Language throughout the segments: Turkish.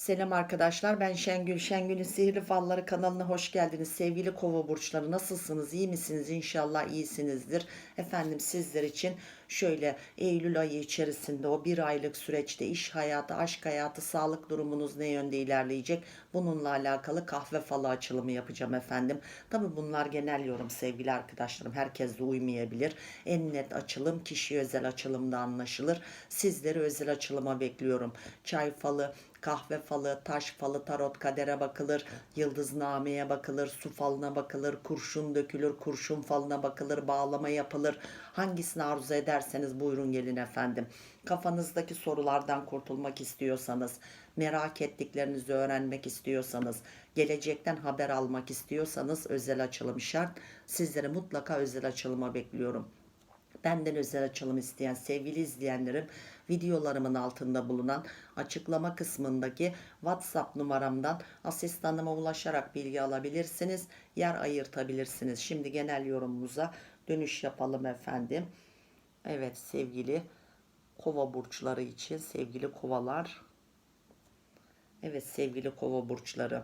Selam arkadaşlar ben Şengül. Şengül'ün Sihirli Falları kanalına hoş geldiniz. Sevgili kova burçları nasılsınız? İyi misiniz? İnşallah iyisinizdir. Efendim sizler için şöyle Eylül ayı içerisinde o bir aylık süreçte iş hayatı, aşk hayatı, sağlık durumunuz ne yönde ilerleyecek? Bununla alakalı kahve falı açılımı yapacağım efendim. Tabi bunlar genel yorum sevgili arkadaşlarım. Herkes de uymayabilir. En net açılım kişi özel açılımda anlaşılır. Sizleri özel açılıma bekliyorum. Çay falı, kahve falı, taş falı, tarot kadere bakılır, yıldıznameye bakılır, su falına bakılır, kurşun dökülür, kurşun falına bakılır, bağlama yapılır. Hangisini arzu ederseniz buyurun gelin efendim. Kafanızdaki sorulardan kurtulmak istiyorsanız, merak ettiklerinizi öğrenmek istiyorsanız, gelecekten haber almak istiyorsanız özel açılım şart. Sizleri mutlaka özel açılıma bekliyorum. Benden özel açılım isteyen sevgili izleyenlerim videolarımın altında bulunan açıklama kısmındaki WhatsApp numaramdan asistanıma ulaşarak bilgi alabilirsiniz. Yer ayırtabilirsiniz. Şimdi genel yorumumuza dönüş yapalım efendim. Evet sevgili kova burçları için sevgili kovalar. Evet sevgili kova burçları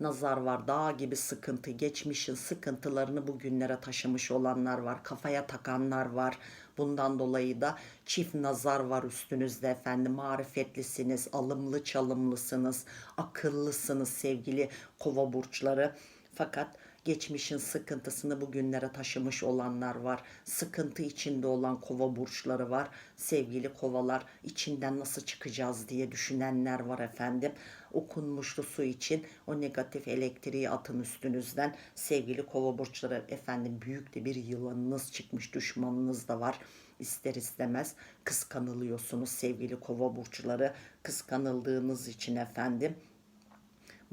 nazar var, dağ gibi sıkıntı, geçmişin sıkıntılarını bugünlere taşımış olanlar var, kafaya takanlar var. Bundan dolayı da çift nazar var üstünüzde efendim. Marifetlisiniz, alımlı çalımlısınız, akıllısınız sevgili kova burçları. Fakat geçmişin sıkıntısını bugünlere taşımış olanlar var. Sıkıntı içinde olan kova burçları var. Sevgili kovalar içinden nasıl çıkacağız diye düşünenler var efendim. Okunmuşlu su için o negatif elektriği atın üstünüzden. Sevgili kova burçları efendim büyük de bir yılanınız çıkmış düşmanınız da var ister istemez kıskanılıyorsunuz sevgili kova burçları kıskanıldığınız için efendim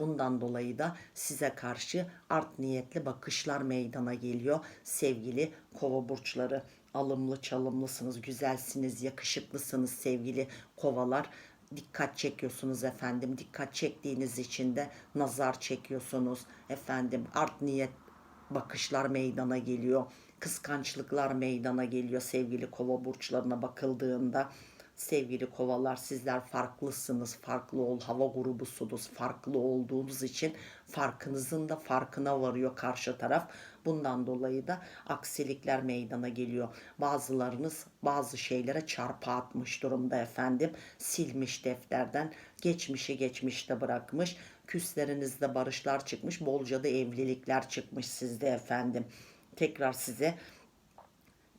Bundan dolayı da size karşı art niyetli bakışlar meydana geliyor sevgili kova burçları. Alımlı çalımlısınız, güzelsiniz, yakışıklısınız sevgili kovalar. Dikkat çekiyorsunuz efendim. Dikkat çektiğiniz için de nazar çekiyorsunuz efendim. Art niyet bakışlar meydana geliyor. Kıskançlıklar meydana geliyor sevgili kova burçlarına bakıldığında sevgili kovalar sizler farklısınız. Farklı ol hava grubusunuz. Farklı olduğunuz için farkınızın da farkına varıyor karşı taraf. Bundan dolayı da aksilikler meydana geliyor. Bazılarınız bazı şeylere çarpı atmış durumda efendim. Silmiş defterden. Geçmişi geçmişte bırakmış. Küslerinizde barışlar çıkmış. Bolca da evlilikler çıkmış sizde efendim. Tekrar size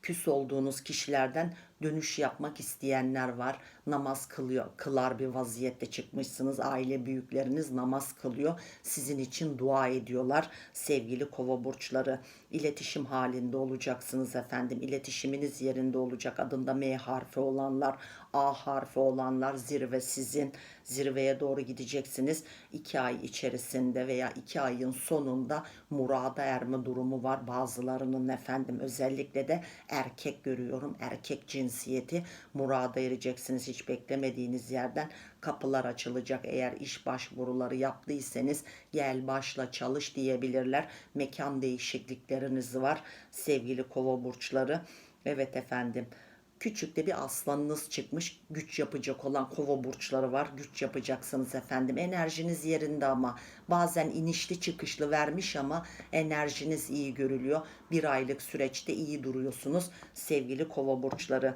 küs olduğunuz kişilerden dönüş yapmak isteyenler var. Namaz kılıyor, kılar bir vaziyette çıkmışsınız. Aile büyükleriniz namaz kılıyor. Sizin için dua ediyorlar. Sevgili kova burçları iletişim halinde olacaksınız efendim. İletişiminiz yerinde olacak. Adında M harfi olanlar, A harfi olanlar zirve sizin. Zirveye doğru gideceksiniz. İki ay içerisinde veya iki ayın sonunda murada erme durumu var. Bazılarının efendim özellikle de erkek görüyorum. Erkek cinsiyeti murada ereceksiniz. Hiç beklemediğiniz yerden kapılar açılacak. Eğer iş başvuruları yaptıysanız gel başla çalış diyebilirler. Mekan değişiklikleriniz var sevgili kova burçları. Evet efendim küçük de bir aslanınız çıkmış. Güç yapacak olan kova burçları var. Güç yapacaksınız efendim. Enerjiniz yerinde ama bazen inişli çıkışlı vermiş ama enerjiniz iyi görülüyor. Bir aylık süreçte iyi duruyorsunuz sevgili kova burçları.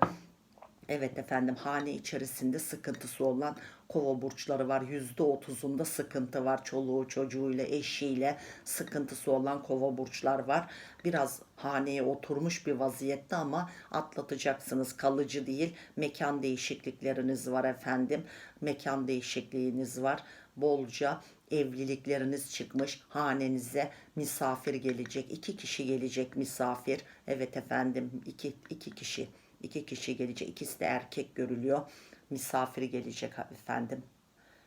Evet efendim hane içerisinde sıkıntısı olan kova burçları var. Yüzde otuzunda sıkıntı var. Çoluğu çocuğuyla eşiyle sıkıntısı olan kova burçlar var. Biraz haneye oturmuş bir vaziyette ama atlatacaksınız. Kalıcı değil. Mekan değişiklikleriniz var efendim. Mekan değişikliğiniz var. Bolca evlilikleriniz çıkmış. Hanenize misafir gelecek. iki kişi gelecek misafir. Evet efendim iki, iki kişi İki kişi gelecek. İkisi de erkek görülüyor. Misafir gelecek efendim.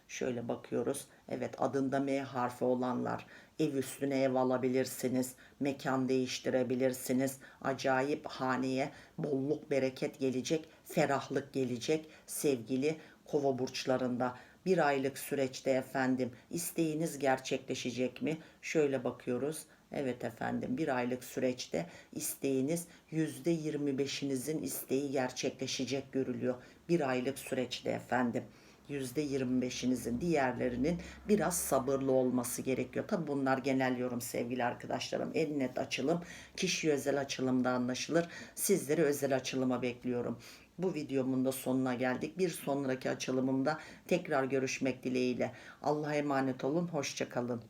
Şöyle bakıyoruz. Evet adında M harfi olanlar ev üstüne ev alabilirsiniz. Mekan değiştirebilirsiniz. Acayip haneye bolluk bereket gelecek. Ferahlık gelecek sevgili kova burçlarında. Bir aylık süreçte efendim isteğiniz gerçekleşecek mi? Şöyle bakıyoruz. Evet efendim bir aylık süreçte isteğiniz yüzde yirmi beşinizin isteği gerçekleşecek görülüyor. Bir aylık süreçte efendim %25'inizin diğerlerinin biraz sabırlı olması gerekiyor. Tabi bunlar genel yorum sevgili arkadaşlarım. En net açılım kişi özel açılımda anlaşılır. Sizleri özel açılıma bekliyorum. Bu videomun da sonuna geldik. Bir sonraki açılımımda tekrar görüşmek dileğiyle. Allah'a emanet olun. Hoşçakalın.